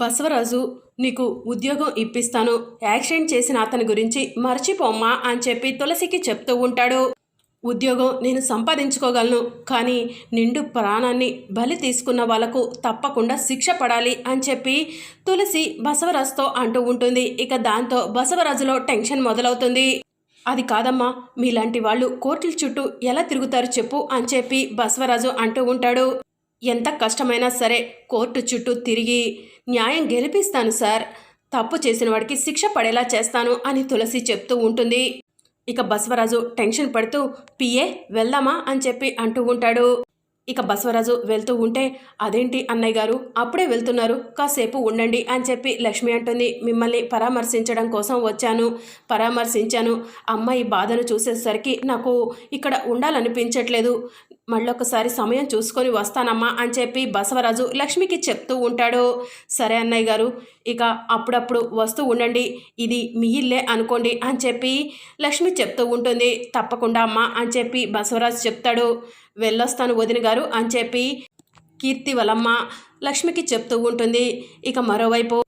బసవరాజు నీకు ఉద్యోగం ఇప్పిస్తాను. యాక్సిడెంట్ చేసిన అతని గురించి మర్చిపోమ్మా అని చెప్పి తులసికి చెప్తూ ఉంటాడు. ఉద్యోగం నేను సంపాదించుకోగలను కానీ నిండు ప్రాణాన్ని బలి తీసుకున్న వాళ్ళకు తప్పకుండా శిక్ష పడాలి అని చెప్పి తులసి బసవరాజుతో అంటూ ఉంటుంది. ఇక దాంతో బసవరాజులో టెన్షన్ మొదలవుతుంది. అది కాదమ్మా మీలాంటి వాళ్ళు కోర్టుల చుట్టూ ఎలా తిరుగుతారు చెప్పు అని చెప్పి బసవరాజు అంటూ ఉంటాడు. ఎంత కష్టమైనా సరే కోర్టు చుట్టూ తిరిగి న్యాయం గెలిపిస్తాను సార్. తప్పు చేసిన వాడికి శిక్ష పడేలా చేస్తాను అని తులసి చెప్తూ ఉంటుంది. ఇక బసవరాజు టెన్షన్ పడుతూ పిఏ వెళ్దామా? అని చెప్పి అంటూ ఉంటాడు. ఇక బసవరాజు వెళ్తూ ఉంటే అదేంటి అన్నయ్య గారు? అప్పుడే వెళ్తున్నారు. కాసేపు ఉండండి అని చెప్పి లక్ష్మి అంటుంది. మిమ్మల్ని పరామర్శించడం కోసం వచ్చాను. పరామర్శించాను. అమ్మాయి బాధను చూసేసరికి నాకు ఇక్కడ ఉండాలనిపించట్లేదు. మళ్ళొకసారి సమయం చూసుకొని వస్తానమ్మా అని చెప్పి బసవరాజు లక్ష్మికి చెప్తూ ఉంటాడు. సరే అన్నయ్య గారు ఇక అప్పుడప్పుడు వస్తూ ఉండండి. ఇది మీ ఇల్లే అనుకోండి అని చెప్పి లక్ష్మి చెప్తూ ఉంటుంది. తప్పకుండా అమ్మా అని చెప్పి బసవరాజు చెప్తాడు. వెళ్ళొస్తాను వదిన గారు అని చెప్పి కీర్తి వలమ్మ లక్ష్మికి చెప్తూ ఉంటుంది. ఇక మరోవైపు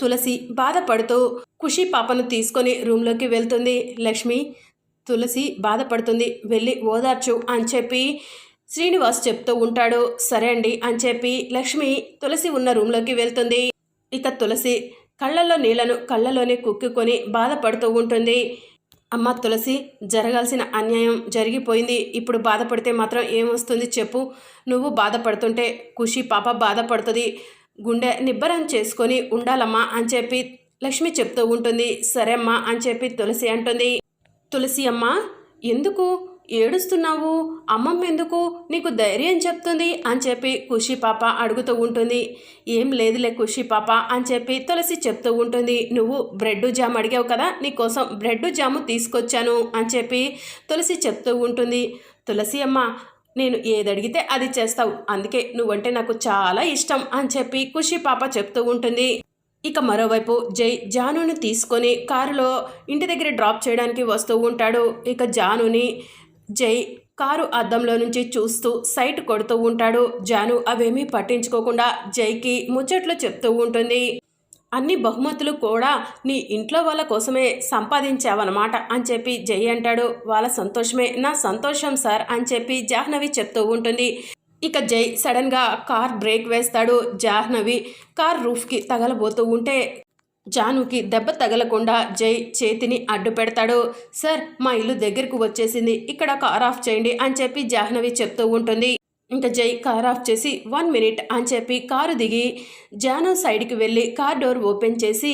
తులసి బాధపడుతూ ఖుషి పాపను తీసుకొని రూమ్లోకి వెళ్తుంది. లక్ష్మి తులసి బాధపడుతుంది. వెళ్ళి ఓదార్చు అని చెప్పి శ్రీనివాస్ చెప్తూ ఉంటాడు. సరే అండి అని చెప్పి లక్ష్మి తులసి ఉన్న రూమ్లోకి వెళ్తుంది. ఇక తులసి కళ్ళల్లో నీళ్ళను కళ్ళలోనే కుక్కుకొని బాధపడుతూ ఉంటుంది. అమ్మ తులసి జరగాల్సిన అన్యాయం జరిగిపోయింది. ఇప్పుడు బాధపడితే మాత్రం ఏమొస్తుంది చెప్పు. నువ్వు బాధపడుతుంటే ఖుషి పాప బాధపడుతుంది. గుండె నిబ్బరం చేసుకొని ఉండాలమ్మా అని చెప్పి లక్ష్మి చెప్తూ ఉంటుంది. సరే అమ్మా అని చెప్పి తులసి అంటుంది. తులసి అమ్మ ఎందుకు? ఏడుస్తున్నావు? అమ్మమ్మ ఎందుకు నీకు ధైర్యం చెప్తుంది అని చెప్పి ఖుషి పాప అడుగుతూ ఉంటుంది. ఏం లేదులే ఖుషి పాప అని చెప్పి తులసి చెప్తూ ఉంటుంది. నువ్వు బ్రెడ్ జామ్ అడిగావు కదా నీకోసం బ్రెడ్ జాము తీసుకొచ్చాను అని చెప్పి తులసి చెప్తూ ఉంటుంది. తులసి అమ్మ నేను ఏది అడిగితే అది చేస్తావు. అందుకే నువ్వంటే నాకు చాలా ఇష్టం అని చెప్పి ఖుషి పాప చెప్తూ ఉంటుంది. ఇక మరోవైపు జై జానుని తీసుకొని కారులో ఇంటి దగ్గర డ్రాప్ చేయడానికి వస్తూ ఉంటాడు. ఇక జానుని జై కారు అద్దంలో నుంచి చూస్తూ సైట్ కొడుతూ ఉంటాడు. జాను అవేమీ పట్టించుకోకుండా జైకి ముచ్చట్లు చెప్తూ ఉంటుంది. అన్ని బహుమతులు కూడా నీ ఇంట్లో వాళ్ళ కోసమే సంపాదించావన్నమాట అని చెప్పి జై అంటాడు. వాళ్ళ సంతోషమే నా సంతోషం సార్ అని చెప్పి జాహ్నవి చెప్తూ ఉంటుంది. ఇక జై సడన్గా కార్ బ్రేక్ వేస్తాడు. జాహ్నవి కార్ రూఫ్కి తగలబోతూ ఉంటే జానుకి దెబ్బ తగలకుండా జై చేతిని అడ్డు పెడతాడు. సార్ మా ఇల్లు దగ్గరకు వచ్చేసింది. ఇక్కడ కార్ ఆఫ్ చేయండి అని చెప్పి జాహ్నవి చెప్తూ ఉంటుంది. ఇంకా జై కార్ ఆఫ్ చేసి వన్ మినిట్ అని చెప్పి కారు దిగి జాను సైడ్కి వెళ్ళి కార్ డోర్ ఓపెన్ చేసి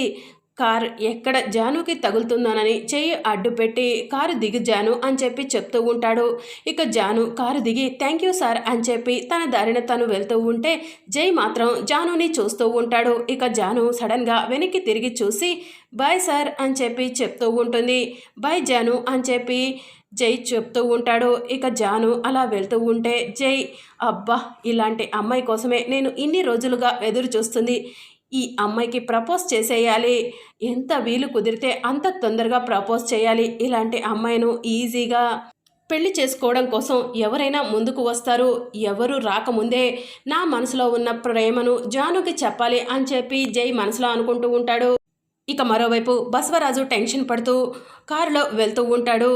కార్ ఎక్కడ జానుకి తగులుతుందోనని చెయ్యి అడ్డు పెట్టి కారు దిగి జాను అని చెప్పి చెప్తూ ఉంటాడు. ఇక జాను కారు దిగి థ్యాంక్ యూ సార్ అని చెప్పి తన దారిన తను వెళ్తూ ఉంటే జై మాత్రం జానుని చూస్తూ ఉంటాడు. ఇక జాను సడన్గా వెనక్కి తిరిగి చూసి బాయ్ సార్ అని చెప్పి చెప్తూ ఉంటుంది. బాయ్ జాను అని చెప్పి జై చెప్తూ ఉంటాడు. ఇక జాను అలా వెళ్తూ ఉంటే జై అబ్బా ఇలాంటి అమ్మాయి కోసమే నేను ఇన్ని రోజులుగా ఎదురు చూస్తుంది. ఈ అమ్మాయికి ప్రపోజ్ చేసేయాలి. ఎంత వీలు కుదిరితే అంత తొందరగా ప్రపోజ్ చేయాలి. ఇలాంటి అమ్మాయిను ఈజీగా పెళ్ళి చేసుకోవడం కోసం ఎవరైనా ముందుకు వస్తారు. ఎవరు రాకముందే నా మనసులో ఉన్న ప్రేమను జానుకి చెప్పాలి అని చెప్పి జై మనసులో అనుకుంటూ ఉంటాడు. ఇక మరోవైపు బసవరాజు టెన్షన్ పడుతూ కారులో వెళ్తూ ఉంటాడు.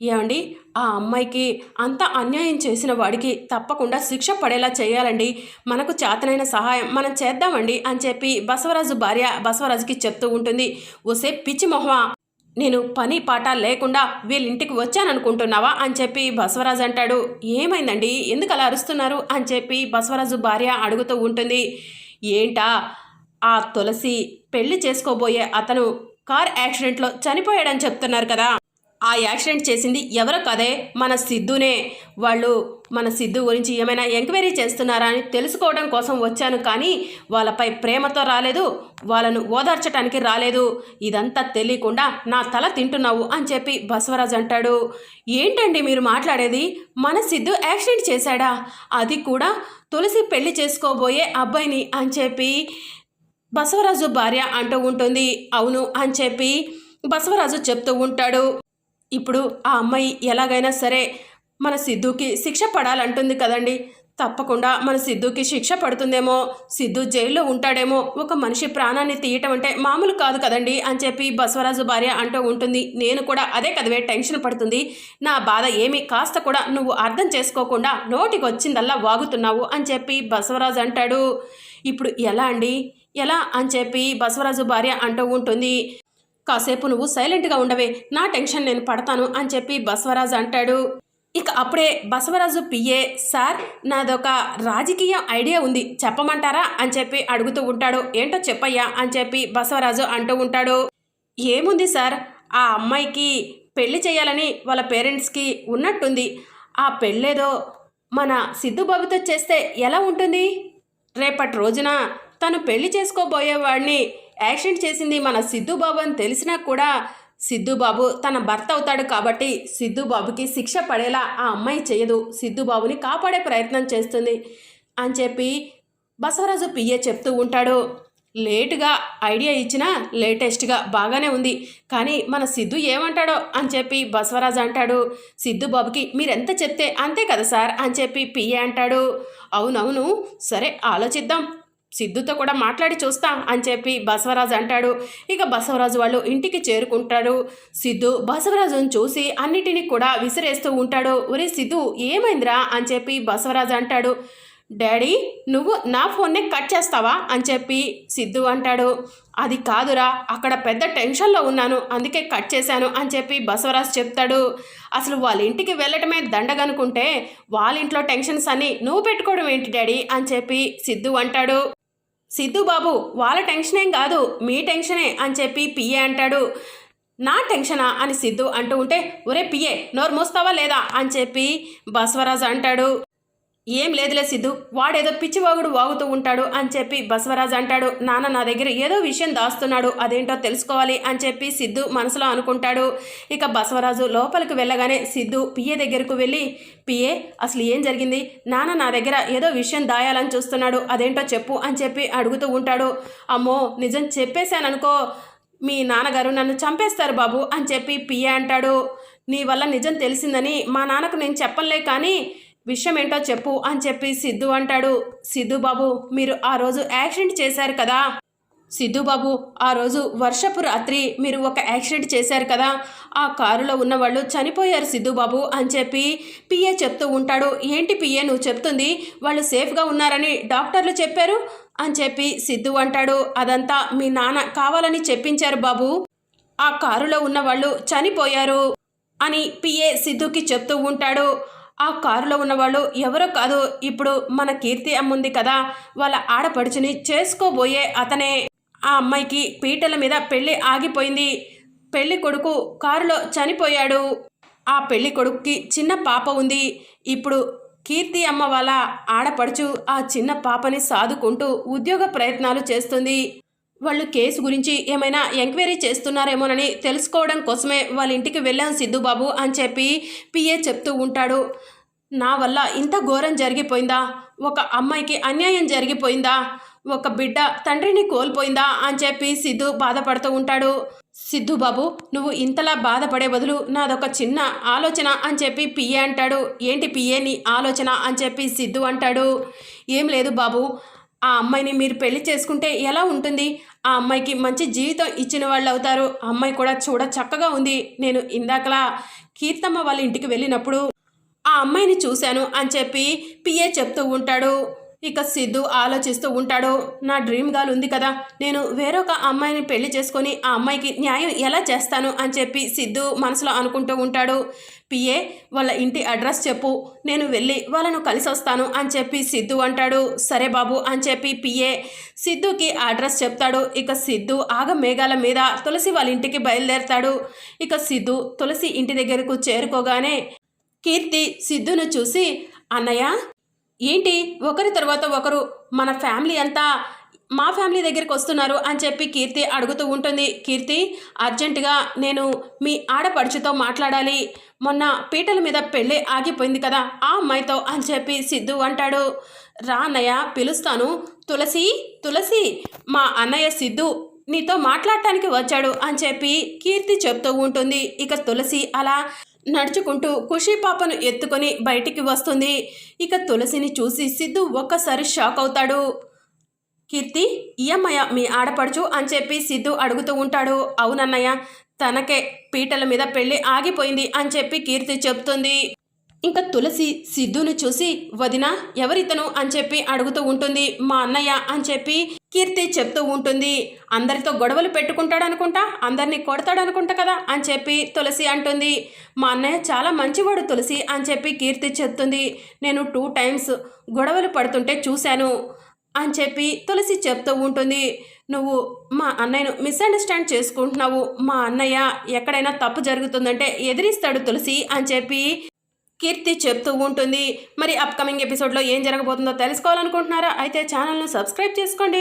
ఏమండి? ఆ అమ్మాయికి అంత అన్యాయం చేసిన వాడికి తప్పకుండా శిక్ష పడేలా చేయాలండి. మనకు చేతనైన సహాయం మనం చేద్దామండి అని చెప్పి బసవరాజు భార్య బసవరాజుకి చెప్తూ ఉంటుంది. ఓసే పిచ్చి మొహమా? నేను పని పాట లేకుండా వీళ్ళింటికి వచ్చాననుకుంటున్నావా? అని చెప్పి బసవరాజు అంటాడు. ఏమైందండి? ఎందుకు అలా అరుస్తున్నారు? అని చెప్పి బసవరాజు భార్య అడుగుతూ ఉంటుంది. ఏంటా? ఆ తులసి పెళ్ళి చేసుకోబోయే అతను కార్ యాక్సిడెంట్లో చనిపోయాడని చెప్తున్నారు కదా? ఆ యాక్సిడెంట్ చేసింది ఎవరో కదే? మన సిద్ధునే. వాళ్ళు మన సిద్ధు గురించి ఏమైనా ఎంక్వైరీ చేస్తున్నారా అని తెలుసుకోవడం కోసం వచ్చాను కానీ వాళ్ళపై ప్రేమతో రాలేదు వాళ్ళను ఓదార్చడానికి రాలేదు. ఇదంతా తెలియకుండా నా తల తింటున్నావు అని చెప్పి బసవరాజు అంటాడు. ఏంటండి మీరు మాట్లాడేది? మన సిద్ధు యాక్సిడెంట్ చేశాడా? అది కూడా తులసి పెళ్ళి చేసుకోబోయే అబ్బాయిని అని చెప్పి బసవరాజు భార్య అంటూ ఉంటుంది. అవును అని చెప్పి బసవరాజు చెప్తూ ఉంటాడు. ఇప్పుడు ఆ అమ్మాయి ఎలాగైనా సరే మన సిద్ధుకి శిక్ష పడాలంటుంది కదండి. తప్పకుండా మన సిద్ధుకి శిక్ష పడుతుందేమో సిద్ధు జైల్లో ఉంటాడేమో ఒక మనిషి ప్రాణాన్ని తీయటం అంటే మామూలు కాదు కదండి అని చెప్పి బసవరాజు భార్య అంటూ ఉంటుంది. నేను కూడా అదే కదవే టెన్షన్ పడుతుంది. నా బాధ ఏమీ? కాస్త కూడా నువ్వు అర్థం చేసుకోకుండా నోటికి వచ్చిందల్లా వాగుతున్నావు అని చెప్పి బసవరాజు అంటాడు. ఇప్పుడు ఎలా అండి? ఎలా అని చెప్పి బసవరాజు భార్య అంటూ ఉంటుంది. కాసేపు నువ్వు సైలెంట్గా ఉండవే నా టెన్షన్ నేను పడతాను అని చెప్పి బసవరాజు అంటాడు. ఇక అప్పుడే బసవరాజు పిఏ సార్ నాదొక రాజకీయ ఐడియా ఉంది చెప్పమంటారా? అని చెప్పి అడుగుతూ ఉంటాడు. ఏంటో చెప్పయ్యా? అని చెప్పి బసవరాజు అంటూ ఉంటాడు. ఏముంది సార్ ఆ అమ్మాయికి పెళ్ళి చేయాలని వాళ్ళ పేరెంట్స్కి ఉన్నట్టుంది. ఆ పెళ్ళేదో మన సిద్ధుబాబుతో చేస్తే ఎలా ఉంటుంది? రేపటి రోజున తను పెళ్ళి చేసుకోబోయేవాడిని యాక్సిడెంట్ చేసింది మన సిద్ధుబాబు అని తెలిసినా కూడా సిద్ధుబాబు తన భర్త అవుతాడు కాబట్టి సిద్ధుబాబుకి శిక్ష పడేలా ఆ అమ్మాయి చేయదు. సిద్ధుబాబుని కాపాడే ప్రయత్నం చేస్తుంది అని చెప్పి బసవరాజు పియ్య చెప్తూ ఉంటాడు. లేటుగా ఐడియా ఇచ్చినా లేటెస్ట్గా బాగానే ఉంది. కానీ మన సిద్ధు ఏమంటాడో అని చెప్పి బసవరాజు అంటాడు. సిద్ధు బాబుకి మీరెంత చెప్తే అంతే కదా సార్ అని చెప్పి పియ్య అంటాడు. అవునవును సరే ఆలోచిద్దాం. సిద్ధుతో కూడా మాట్లాడి చూస్తా అని చెప్పి బసవరాజు అంటాడు. ఇక బసవరాజు వాళ్ళు ఇంటికి చేరుకుంటాడు సిద్ధు బసవరాజును చూసి అన్నిటినీ కూడా విసిరేస్తూ ఉంటాడు. ఒరే సిద్ధు ఏమైందిరా అని చెప్పి బసవరాజు అంటాడు. డాడీ నువ్వు నా ఫోన్నే కట్ చేస్తావా అని చెప్పి సిద్ధు అంటాడు. అది కాదురా అక్కడ పెద్ద టెన్షన్లో ఉన్నాను అందుకే కట్ చేశాను అని చెప్పి బసవరాజు చెప్తాడు. అసలు వాళ్ళ ఇంటికి వెళ్ళటమే దండగనుకుంటే వాళ్ళ ఇంట్లో టెన్షన్స్ అని నువ్వు పెట్టుకోవడం ఏంటి డాడీ అని చెప్పి సిద్ధు అంటాడు. సిద్ధు బాబు వాళ్ళ టెన్షన్ ఏం కాదు మీ టెన్షనే అని చెప్పి పిఏ అంటాడు. నా టెన్షనా అని సిద్ధు అంటూ ఉంటే ఒరే పిఏ నోరు మోస్తావా లేదా? అని చెప్పి బస్వరాజు అంటాడు. ఏం లేదులే సిద్ధు వాడేదో పిచ్చివాగుడు వాగుతూ ఉంటాడు అని చెప్పి బసవరాజు అంటాడు నాన్న నా దగ్గర ఏదో విషయం దాస్తున్నాడు అదేంటో తెలుసుకోవాలి అని చెప్పి సిద్ధు మనసులో అనుకుంటాడు. ఇక బసవరాజు లోపలికి వెళ్ళగానే సిద్ధు పిఏ దగ్గరకు వెళ్ళి పిఏ అసలు ఏం జరిగింది? నాన్న నా దగ్గర ఏదో విషయం దాయాలని చూస్తున్నాడు అదేంటో చెప్పు అని చెప్పి అడుగుతూ ఉంటాడు. అమ్మో నిజం చెప్పేశాననుకో మీ నాన్నగారు నన్ను చంపేస్తారు బాబు అని చెప్పి పిఏ అంటాడు. నీ వల్ల నిజం తెలిసిందని మా నాన్నకు నేను చెప్పలే కానీ విషయం ఏంటో చెప్పు అని చెప్పి సిద్ధు అంటాడు. సిద్ధు బాబు మీరు ఆ రోజు యాక్సిడెంట్ చేశారు కదా? సిద్ధు బాబు ఆ రోజు వర్షపు రాత్రి మీరు ఒక యాక్సిడెంట్ చేశారు కదా? ఆ కారులో ఉన్న వాళ్ళు చనిపోయారు సిద్ధు బాబు అని చెప్పి పిఏ చెప్తూ ఉంటాడు. ఏంటి పిఏ నువ్వు చెప్తుంది? వాళ్ళు సేఫ్గా ఉన్నారని డాక్టర్లు చెప్పారు అని చెప్పి సిద్ధు అంటాడు. అదంతా మీ నాన్న కావాలని చెప్పించారు బాబు. ఆ కారులో ఉన్న వాళ్ళు చనిపోయారు అని పిఏ సిద్ధుకి చెప్తూ ఉంటాడు. ఆ కారులో ఉన్నవాళ్ళు ఎవరో కాదు ఇప్పుడు మన కీర్తి అమ్ముంది కదా. వాళ్ళ ఆడపడుచుని చేసుకోబోయే అతనే. ఆ అమ్మాయికి పీటల మీద పెళ్ళి ఆగిపోయింది. పెళ్ళి కొడుకు కారులో చనిపోయాడు. ఆ పెళ్ళి కొడుకుకి చిన్న పాప ఉంది. ఇప్పుడు కీర్తి అమ్మ వాళ్ళ ఆడపడుచు ఆ చిన్న పాపని సాదుకుంటూ ఉద్యోగ ప్రయత్నాలు చేస్తుంది. వాళ్ళు కేసు గురించి ఏమైనా ఎంక్వైరీ చేస్తున్నారేమోనని తెలుసుకోవడం కోసమే వాళ్ళ ఇంటికి వెళ్ళాం సిద్ధుబాబు అని చెప్పి పిఏ చెప్తూ ఉంటాడు. నా వల్ల ఇంత ఘోరం జరిగిపోయిందా? ఒక అమ్మాయికి అన్యాయం జరిగిపోయిందా? ఒక బిడ్డ తండ్రిని కోల్పోయిందా? అని చెప్పి సిద్ధు బాధపడుతూ ఉంటాడు. సిద్ధు బాబు నువ్వు ఇంతలా బాధపడే బదులు నాదొక చిన్న ఆలోచన అని చెప్పి పిఏ అంటాడు. ఏంటి పిఏ నీ ఆలోచన అని చెప్పి సిద్ధు అంటాడు. ఏం లేదు బాబు ఆ అమ్మాయిని మీరు పెళ్ళి చేసుకుంటే ఎలా ఉంటుంది? ఆ అమ్మాయికి మంచి జీవితం ఇచ్చిన వాళ్ళు అవుతారు. ఆ అమ్మాయి కూడా చూడ చక్కగా ఉంది. నేను ఇందాకలా కీర్తమ్మ వాళ్ళ ఇంటికి వెళ్ళినప్పుడు ఆ అమ్మాయిని చూశాను అని చెప్పి పిఏ చెప్తూ ఉంటాడు. ఇక సిద్ధు ఆలోచిస్తూ ఉంటాడు నా డ్రీమ్ గర్ల్ ఉంది కదా నేను వేరొక అమ్మాయిని పెళ్ళి చేసుకొని ఆ అమ్మాయికి న్యాయం ఎలా చేస్తాను అని చెప్పి సిద్ధు మనసులో అనుకుంటూ ఉంటాడు. పిఏ వాళ్ళ ఇంటి అడ్రస్ చెప్పు నేను వెళ్ళి వాళ్ళను కలిసి వస్తాను అని చెప్పి సిద్ధు అంటాడు. సరే బాబు అని చెప్పి పిఏ సిద్ధుకి అడ్రస్ చెప్తాడు. ఇక సిద్ధు ఆగ మేఘాల మీద తులసి వాళ్ళ ఇంటికి బయలుదేరతాడు. ఇక సిద్ధు తులసి ఇంటి దగ్గరకు చేరుకోగానే కీర్తి సిద్ధును చూసి అన్నయ్య ఏంటి? ఒకరి తర్వాత ఒకరు మన ఫ్యామిలీ అంతా మా ఫ్యామిలీ దగ్గరికి వస్తున్నారు అని చెప్పి కీర్తి అడుగుతూ ఉంటుంది. కీర్తి అర్జెంటుగా నేను మీ ఆడపడుచుతో మాట్లాడాలి. మొన్న పీటల మీద పెళ్ళి ఆగిపోయింది కదా ఆ అమ్మాయితో అని చెప్పి సిద్ధు అంటాడు. రా అన్నయ్య పిలుస్తాను. తులసి తులసి మా అన్నయ్య సిద్ధు నీతో మాట్లాడటానికి వచ్చాడు అని చెప్పి కీర్తి చెప్తూ ఉంటుంది. ఇక తులసి అలా నడుచుకుంటూ ఖుషి పాపను ఎత్తుకొని బయటికి వస్తుంది. ఇక తులసిని చూసి సిద్ధు ఒక్కసారి షాక్ అవుతాడు. కీర్తి ఈ మీ ఆడపడుచు అని చెప్పి సిద్ధు అడుగుతూ ఉంటాడు. అవునన్నయ్య తనకే పీటల మీద పెళ్ళి ఆగిపోయింది అని చెప్పి కీర్తి చెప్తుంది. ఇంకా తులసి సిద్ధును చూసి వదిన ఎవరితను? అని చెప్పి అడుగుతూ ఉంటుంది మా అన్నయ్య అని చెప్పి కీర్తి చెప్తూ ఉంటుంది. అందరితో గొడవలు పెట్టుకుంటాడు అనుకుంటా అందరినీ కొడతాడు అనుకుంటా కదా? అని చెప్పి తులసి అంటుంది. మా అన్నయ్య చాలా మంచివాడు తులసి అని చెప్పి కీర్తి చెప్తుంది. నేను టూ టైమ్స్ గొడవలు పడుతుంటే చూశాను అని చెప్పి తులసి చెప్తూ ఉంటుంది. నువ్వు మా అన్నయ్యను మిస్అండర్స్టాండ్ చేసుకుంటున్నావు. మా అన్నయ్య ఎక్కడైనా తప్పు జరుగుతుందంటే ఎదిరిస్తాడు తులసి అని చెప్పి కీర్తి చెప్తూ ఉంటుంది. మరి అప్కమింగ్ ఎపిసోడ్లో ఏం జరగబోతుందో తెలుసుకోవాలనుకుంటున్నారా? అయితే ఛానల్ను సబ్స్క్రైబ్ చేసుకోండి.